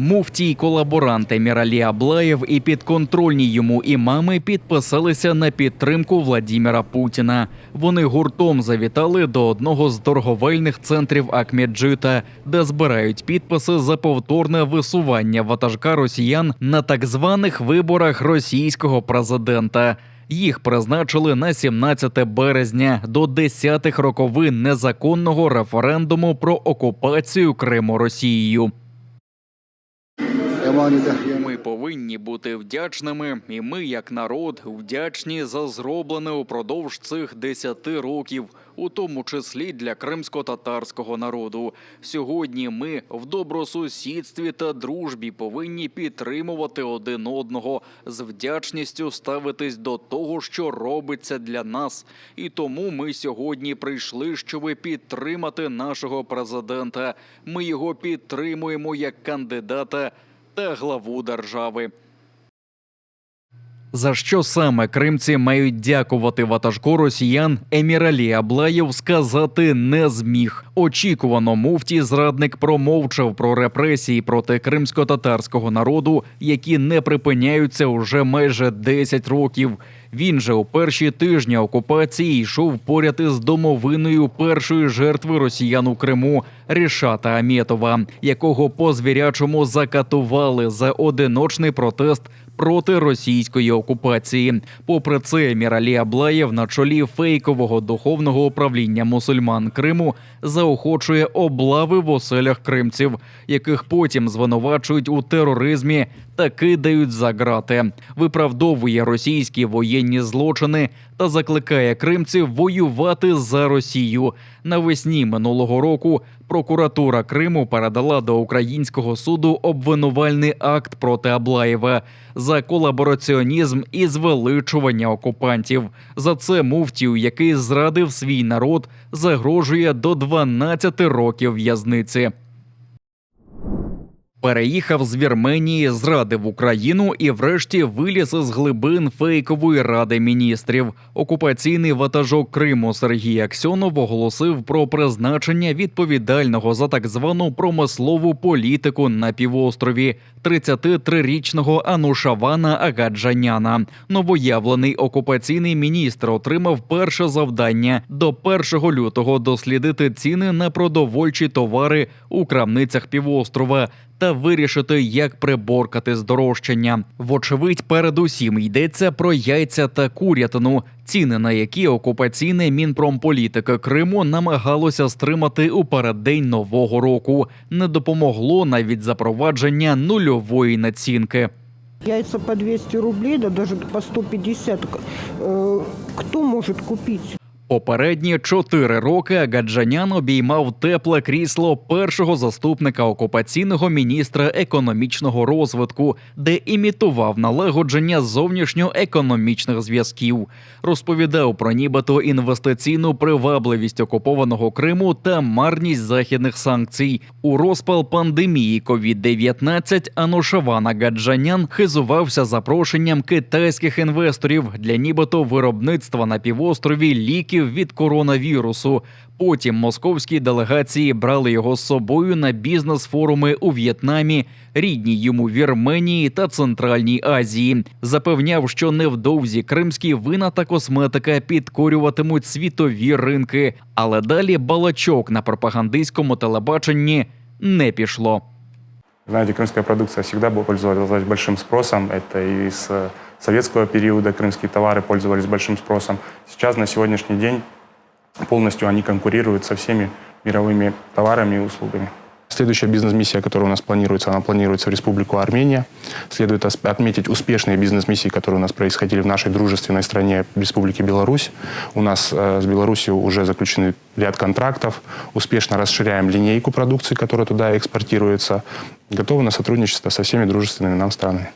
Муфтій колаборант Еміралі Аблаєв і підконтрольні йому імами підписалися на підтримку Владіміра Путіна. Вони гуртом завітали до одного з торговельних центрів Акмеджита, де збирають підписи за повторне висування ватажка росіян на так званих виборах російського президента. Їх призначили на 17 березня до 10-х роковин незаконного референдуму про окупацію Криму Росією. Ми повинні бути вдячними, і ми, як народ, вдячні за зроблене упродовж цих десяти років, у тому числі для кримсько-татарського народу. Сьогодні ми в добросусідстві та дружбі повинні підтримувати один одного, з вдячністю ставитись до того, що робиться для нас. І тому ми сьогодні прийшли, щоб підтримати нашого президента. Ми його підтримуємо як кандидата та главу держави. За що саме кримці мають дякувати ватажку росіян Еміралі Аблаєв сказати не зміг. Очікувано муфті зрадник промовчав про репресії проти кримсько-татарського народу, які не припиняються уже майже 10 років. Він же у перші тижні окупації йшов поряд із домовиною першої жертви росіян у Криму Рішата Амєтова, якого по звірячому закатували за одиночний протест проти російської окупації. Попри це, Міралі Аблаєв на чолі фейкового духовного управління мусульман Криму заохочує облави в оселях кримців, яких потім звинувачують у тероризмі та кидають за грати, виправдовує російські воєнні злочини та закликає кримців воювати за Росію. Навесні минулого року прокуратура Криму передала до українського суду обвинувальний акт проти Аблаєва за колабораціонізм і звеличування окупантів. За це муфтію, який зрадив свій народ, загрожує до 12 років в'язниці. Переїхав з Вірменії, зрадив Україну і, врешті, виліз із глибин фейкової ради міністрів. Окупаційний ватажок Криму Сергій Аксьонов оголосив про призначення відповідального за так звану промислову політику на півострові 33-річного Анушавана Агаджаняна. Новоявлений окупаційний міністр отримав перше завдання до 1 лютого дослідити ціни на продовольчі товари у крамницях півострова та вирішити, як приборкати здорожчання. Вочевидь, передусім йдеться про яйця та курятину, ціни на які окупаційне мінпромполітика Криму намагалося стримати у переддень нового року. Не допомогло навіть запровадження нульової націнки. Яйца по 200 рублей, да по 150. Э, Кто может купить? Попередні чотири роки Агаджанян обіймав тепле крісло першого заступника окупаційного міністра економічного розвитку, де імітував налагодження зовнішньоекономічних зв'язків, розповідав про нібито інвестиційну привабливість окупованого Криму та марність західних санкцій. У розпал пандемії COVID-19 Анушаван Агаджанян хизувався запрошенням китайських інвесторів для нібито виробництва на півострові ліків від коронавірусу. Потім московські делегації брали його з собою на бізнес-форуми у В'єтнамі, рідній йому Вірменії та Центральній Азії. Запевняв, що невдовзі кримські вина та косметика підкорюватимуть світові ринки. Але далі балачок на пропагандистському телебаченні не пішло. Знаете, крымская продукция всегда была- пользовалась большим спросом. Это и с э, советского периода крымские товары пользовались большим спросом. Сейчас, на сегодняшний день, полностью они конкурируют со всеми мировыми товарами и услугами. Следующая бизнес-миссия, которая у нас планируется, она планируется в Республику Армения. Следует отметить успешные бизнес-миссии, которые у нас происходили в нашей дружественной стране Республике Беларусь. У нас э, с Беларусью уже заключены ряд контрактов. Успешно расширяем линейку продукции, которая туда экспортируется. Готовы на сотрудничество со всеми дружественными нам странами.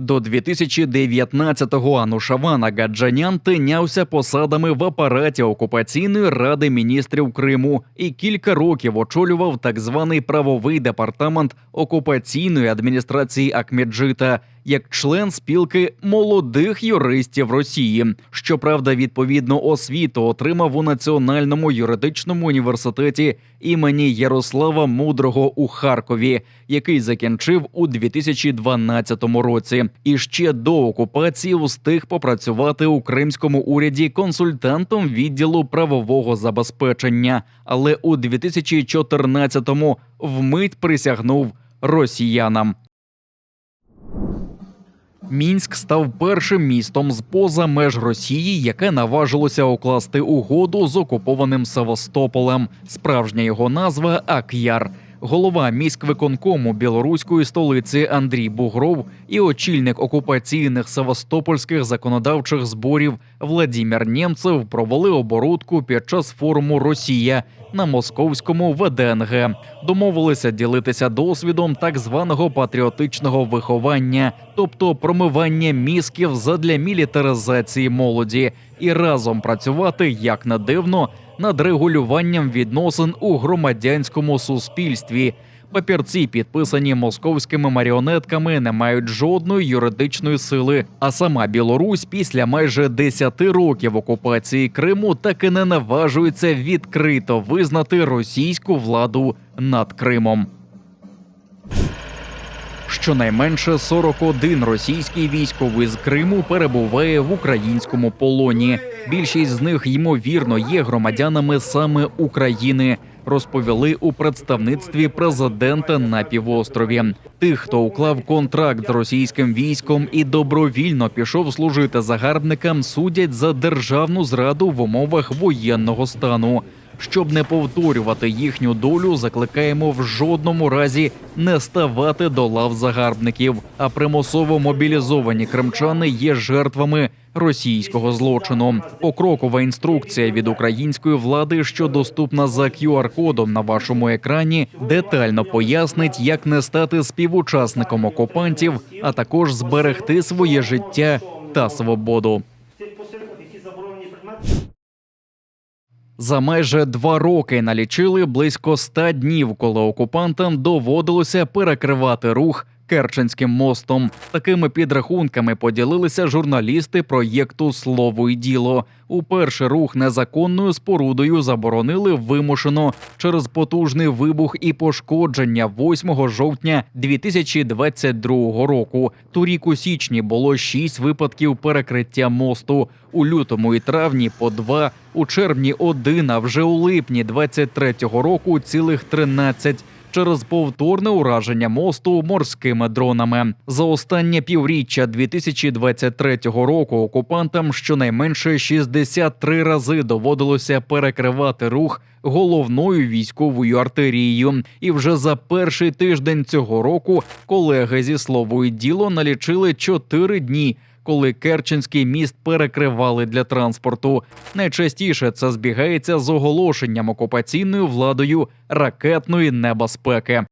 До 2019-го Анушаван Агаджанян тинявся посадами в апараті окупаційної ради міністрів Криму і кілька років очолював так званий правовий департамент окупаційної адміністрації Акмеджита. Як член спілки молодих юристів Росії. Щоправда, відповідну освіту отримав у Національному юридичному університеті імені Ярослава Мудрого у Харкові, який закінчив у 2012 році. І ще до окупації встиг попрацювати у кримському уряді консультантом відділу правового забезпечення. Але у 2014-му вмить присягнув росіянам. Мінськ став першим містом з поза меж Росії, яке наважилося укласти угоду з окупованим Севастополем. Справжня його назва Ак'яр. Голова міськвиконкому білоруської столиці Андрій Бугров і очільник окупаційних севастопольських законодавчих зборів Владімір Нємцев провели оборудку під час форуму Росія на московському ВДНГ. Домовилися ділитися досвідом так званого патріотичного виховання, тобто промивання мізків задля мілітаризації молоді, і разом працювати як не дивно над регулюванням відносин у громадянському суспільстві. Папірці, підписані московськими маріонетками, не мають жодної юридичної сили. А сама Білорусь після майже 10 років окупації Криму так і не наважується відкрито визнати російську владу над Кримом. Щонайменше 41 російський військовий з Криму перебуває в українському полоні. Більшість з них ймовірно є громадянами саме України. Розповіли у представництві президента на півострові. Тих, хто уклав контракт з російським військом і добровільно пішов служити загарбникам, судять за державну зраду в умовах воєнного стану. Щоб не повторювати їхню долю, закликаємо в жодному разі не ставати до лав загарбників. А примусово мобілізовані кримчани є жертвами російського злочину. Покрокова інструкція від української влади, що доступна за QR-кодом на вашому екрані, детально пояснить, як не стати співучасником окупантів, а також зберегти своє життя та свободу. За майже два роки налічили близько ста днів, коли окупантам доводилося перекривати рух Керченським мостом. Такими підрахунками поділилися журналісти проєкту Слово і діло. Уперше рух незаконною спорудою заборонили вимушено через потужний вибух і пошкодження 8 жовтня 2022 року. Торік у січні було шість випадків перекриття мосту. У лютому і травні по два, у червні один, а вже у липні 23-го року цілих 13 через повторне ураження мосту морськими дронами. За останнє півріччя 2023 року окупантам щонайменше 63 рази доводилося перекривати рух головною військовою артерією. І вже за перший тиждень цього року колеги зі словою діло налічили 4 дні. Коли Керченський міст перекривали для транспорту, найчастіше це збігається з оголошенням окупаційною владою ракетної небезпеки.